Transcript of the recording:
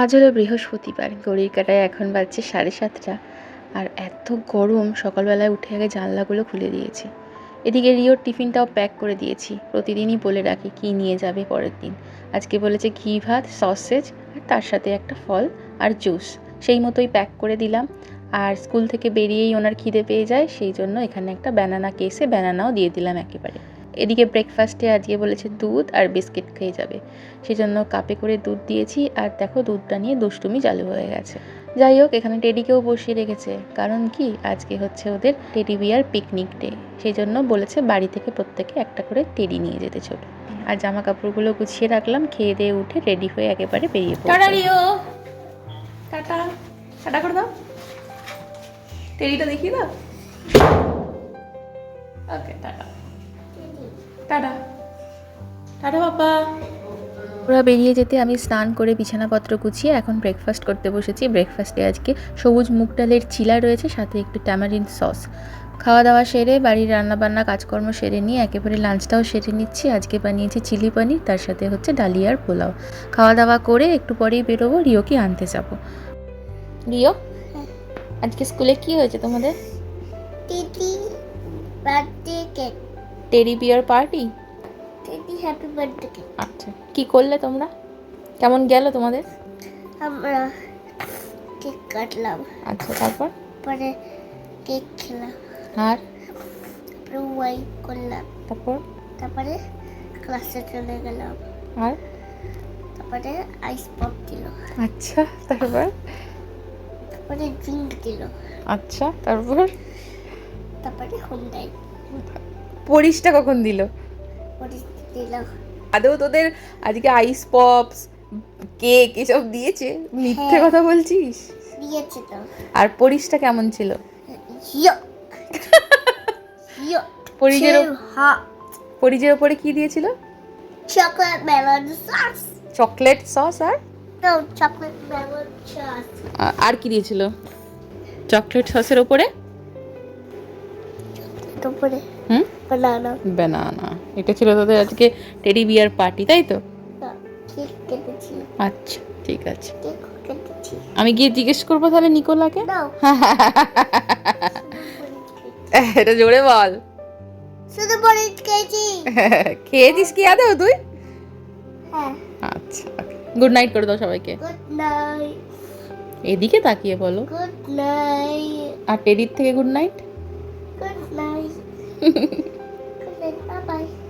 আজ হলো বৃহস্পতিবার গড়ির কাটায় এখন বাজছে সাড়ে সাতটা আর এত গরম, সকালবেলায় উঠে আগে জানলাগুলো খুলে দিয়েছি। এদিকে রিওর টিফিনটাও প্যাক করে দিয়েছি। প্রতিদিনই বলে রাখি কী নিয়ে যাবে পরের দিন। আজকে বলেছে ঘি, ভাত, সসেজ আর তার সাথে একটা ফল আর জুস। সেই মতোই প্যাক করে দিলাম আর স্কুল থেকে বেরিয়েই ওনার খিদে পেয়ে যায়, সেই জন্য এখানে একটা ব্যানানা কেসে ব্যানানাও দিয়ে দিলাম একেবারে। এদিকে ব্রেকফাস্টে আজকে বলেছে দুধ আর বিস্কিট খেয়ে যাবে। সেই জন্য কাপে করে দুধ দিয়েছি আর দেখো দুধটা নিয়ে দুষ্টুমি চালু হয়ে গেছে। যাই হোক, এখানে টেডিকেও বসিয়ে রেখেছে। কারণ কি? আজকে হচ্ছে ওদের টেডি বিয়ার পিকনিক ডে সেই জন্য বলেছে বাড়ি থেকে প্রত্যেকে একটা করে টেডি নিয়ে যেতে ছোট আর জামা কাপড়গুলো গুছিয়ে রাখলাম, খেয়ে দিয়ে উঠে রেডি হয়ে একেবারে বেরিয়ে টাটা টাটা। করে দাও। টেরিটা দেখিয়ে দাও। ওকে টাটা। টাটা। টাটা বাবা। ওরা বেরিয়ে যেতে আমি স্নান করে বিছানাপত্র গুছিয়ে এখন ব্রেকফাস্ট করতে বসেছি। ব্রেকফাস্টে আজকে সবুজ মুগ ডালের চিলা রয়েছে সাথে একটু ট্যামারিন সস খাওয়া দাওয়া সেরে বাড়ির রান্নাবান্না কাজকর্ম সেরে নিয়ে একেবারে লাঞ্চটাও সেরে নিচ্ছি। আজকে বানিয়েছি চিলি পনির তার সাথে হচ্ছে ডালিয়ার পোলাও। খাওয়া দাওয়া করে একটু পরেই বেরোবো রিওকে আনতে যাব। রিও? আজকে স্কুলে কি হয়েছে তোমাদের? টেরি বিয়ার পার্টি দিদি হ্যাপি বার্থডে আচ্ছা কি করলে তোমরা? কেমন গেল তোমাদের? আমরা কেক কাটলাম। আচ্ছা তারপর? পরে কেক খেলাম। আর? তারপরে ওয়াই করলাম। তারপর? তারপরে ক্লাসে চলে গেলাম। আর? তারপরে আইস পপ দিল। আচ্ছা তারপর? তারপরে ড্রিঙ্ক দিল। আচ্ছা তারপর? তারপরে হোম হুন্ডাই পরিশটা কখন দিল? আদৌ তোদের আজকে আইস পপস কেক এসব দিয়েছে? মিথ্যে হ্যাঁ। কথা বলছিস? দিয়েছে তো। আর পরিশটা কেমন ছিল? পরিজের পরিজের ওপরে কি দিয়েছিল? Chocolate melon sauce chocolate sauce আর? আর কি দিয়েছিল? চকলেট সসের ওপরে? তারপরে হুম? বানানা বানানা এটা ছিল তোদের আজকে টেডি বিয়ার পার্টি তাই তো? আচ্ছা ঠিক আছে। আমি গিয়ে জিজ্ঞেস করব তাহলে নিকোলাকে? এটা জোরে বল। শুধু বলে খেয়েছি। খেয়েছিস কি আদৌ তুই? হ্যাঁ। আচ্ছা গুড নাইট করে দাও সবাইকে। এদিকে তাকিয়ে বলো। গুড নাইট আর টেডির থেকে গুড নাইট 嘿嘿嘿，再，拜拜。